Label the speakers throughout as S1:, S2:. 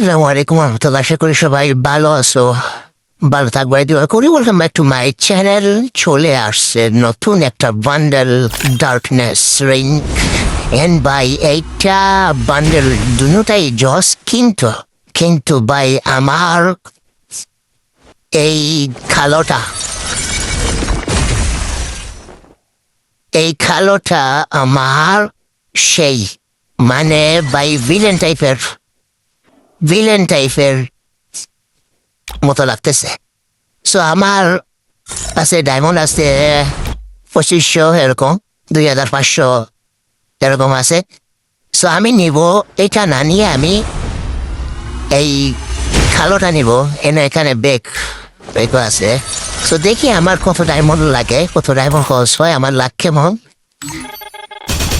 S1: আসসালামু আলাইকুম রহমতুল্লাহ। আশা করি সবাই ভালো আছো। ভালো থাকব। এই দোয়া করি। Welcome back to my channel চলে আসছে নতুন একটা bundle darkness ring and by এইটা বান্ডেল দুটাই জস। কিন্তু কিন্তু বাই আমার এই খালোটা। এই খালোটা আমার সেই মানে বাই ভিলেন টাইপের ভিলেন টাইপের মতো লাগতেছে সো আমার কাছে ডায়মন্ড আছে পঁচিশশো এরকম, দুই হাজার পাঁচশো এরকম আছে। সো আমি নিব এটা না নিয়ে আমি এই খালোটা নিব, এনে এখানে বেগ বেগও আছে। সো দেখি আমার কত ডায়মন্ড লাগে, কত ডায়মন্ড খরচ হয়, আমার লাখ কেমন।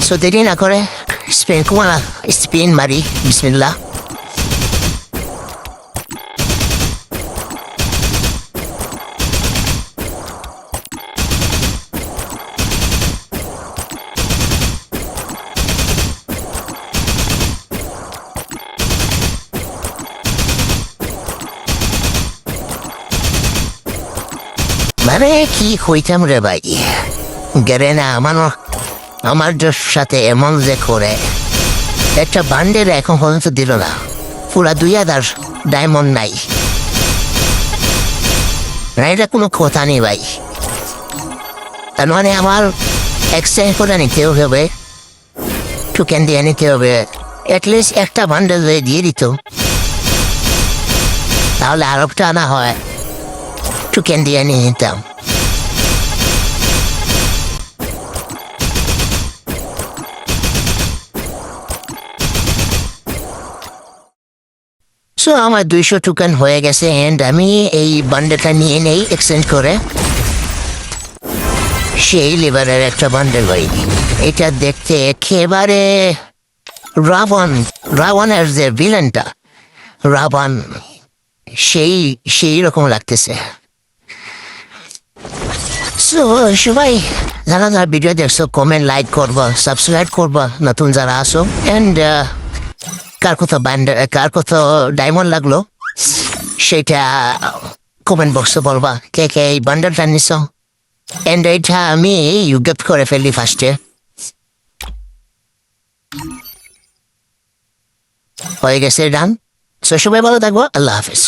S1: সো দেরি না করে স্পিন কুমারা স্পিন মারি বিসমিল্লা মানে কি হইতাম রে ভাই? গেরে না আমার আমার সাথে এমন যে করে। একটা বান্ডেল এখন পর্যন্ত দিল না। পুরা দুই হাজার ডায়মন্ড নাই। এটা কোনো কথা নেই ভাই। তার মানে আমার এক্সচেঞ্জ করে নিতে হবে টুকেন দিয়ে নিতে হবে। অ্যাটলিস্ট একটা বান্ডেল দিয়ে দিত, তাহলে আরবটা আনা হয়। টুকেন দিয়ে নিয়ে নিতাম সো আমার দুইশো টোকেন হয়ে গেছে এন্ড আমি এই বান্ডেলটা নিয়ে নেই এক্সচেঞ্জ করে। সেই লিভারের একটা বান্ডেল ভাই এটা দেখতে একেবারে রাবণ, রাবণের যে ভিলেনটা রাবণ, সেই সেই রকম লাগতেছে। সবাই যারা যারা ভিডিও দেখছ? কমেন্ট লাইক করব সাবস্ক্রাইব করব, নতুন যারা আসো অ্যান্ড কার কত ব্যান্ড কার কত ডায়মন্ড লাগল? সেটা কমেন্ট বক্সে বলবা, কে কে এই বান্ডেলটা নিছ? অ্যান্ড এইটা আমি ইউগেপ করে ফেলি ফার্স্টে হয়ে গেছে ডান সো সবাই ভালো থাকব, আল্লাহ হাফিজ।